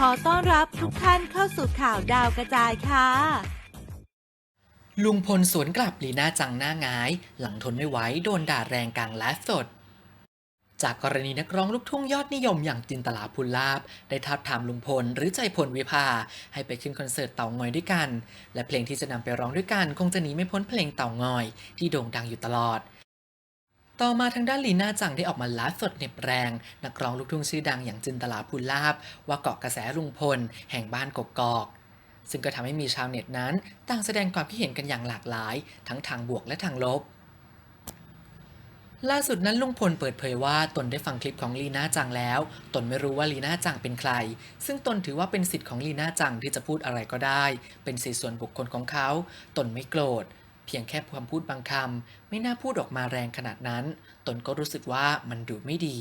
ขอต้อนรับทุกท่านเข้าสู่ข่าวดาวกระจายค่ะ ลุงพลสวนกลับลีน่าจังหน้างาย หลังทนไม่ไหวโดนด่าแรงกลางไลฟ์สด จากกรณีนักร้องลูกทุ่งยอดนิยมอย่างจินตลาภูลลาบ ได้ทับทามลุงพลหรือใจพลวิภา ให้ไปขึ้นคอนเสิร์ตเต่างอยด้วยกัน และเพลงที่จะนำไปร้องด้วยกัน คงจะหนีไม่พ้นเพลงเต่างอย ที่โด่งดังอยู่ตลอด ต่อมาทางด้านลีน่าจังได้ออกมาไลฟ์สดเหน็บแรง นักร้องลูกทุ่งชื่อดังอย่างจินตลาภูลลาบว่าเกาะกระแสลุงพล แห่งบ้านกกอก ซึ่งก็ทำให้มีชาวเน็ตนั้น ต่างแสดงความคิดเห็นกันอย่างหลากหลาย ทั้งทางบวกและทางลบ ล่าสุดนั้นลุงพลเปิดเผยว่าตนได้ฟังคลิปของลีน่าจังแล้ว ตนไม่รู้ว่าลีน่าจังเป็นใคร ซึ่งตนถือว่าเป็นสิทธิ์ของลีน่าจังที่จะพูดอะไรก็ได้ เป็นสิทธิส่วนบุคคลของเขา ตนไม่โกรธ เพียงแค่คำพูดบางคำไม่น่าพูดออกมาแรงขนาดนั้น ตนก็รู้สึกว่ามันดูไม่ดี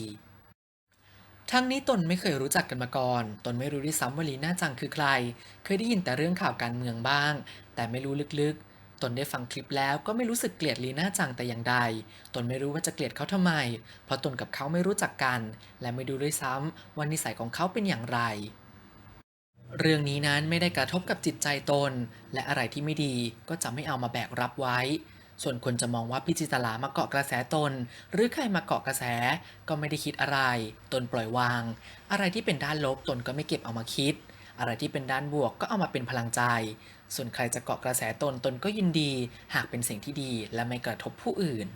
ทั้งนี้ตนไม่เคยรู้จักกันมาก่อน ตนไม่รู้ด้วยซ้ำว่าลีน่าจังคือใคร เคยได้ยินแต่เรื่องข่าวการเมืองบ้าง แต่ไม่รู้ลึกๆ ตนได้ฟังคลิปแล้วก็ไม่รู้สึกเกลียดลีน่าจังแต่อย่างใด ตนไม่รู้ว่าจะเกลียดเขาทำไม เพราะตนกับเขาไม่รู้จักกัน และไม่ดูด้วยซ้ำว่านิสัยของเขาเป็นอย่างไร เรื่องนี้นั้นไม่ได้กระทบกับจิตใจตน และอะไรที่ไม่ดีก็จะไม่เอามาแบกรับไว้ ส่วนคนจะมองว่าพี่จิตลามาเกาะกระแสตน หรือใครมาเกาะกระแสก็ไม่ได้คิดอะไร ตนปล่อยวาง อะไรที่เป็นด้านลบตนก็ไม่เก็บเอามาคิด อะไรที่เป็นด้านบวกก็เอามาเป็นพลังใจ ส่วนใครจะเกาะกระแสตนตนก็ยินดี หากเป็นสิ่งที่ดีและไม่กระทบผู้อื่น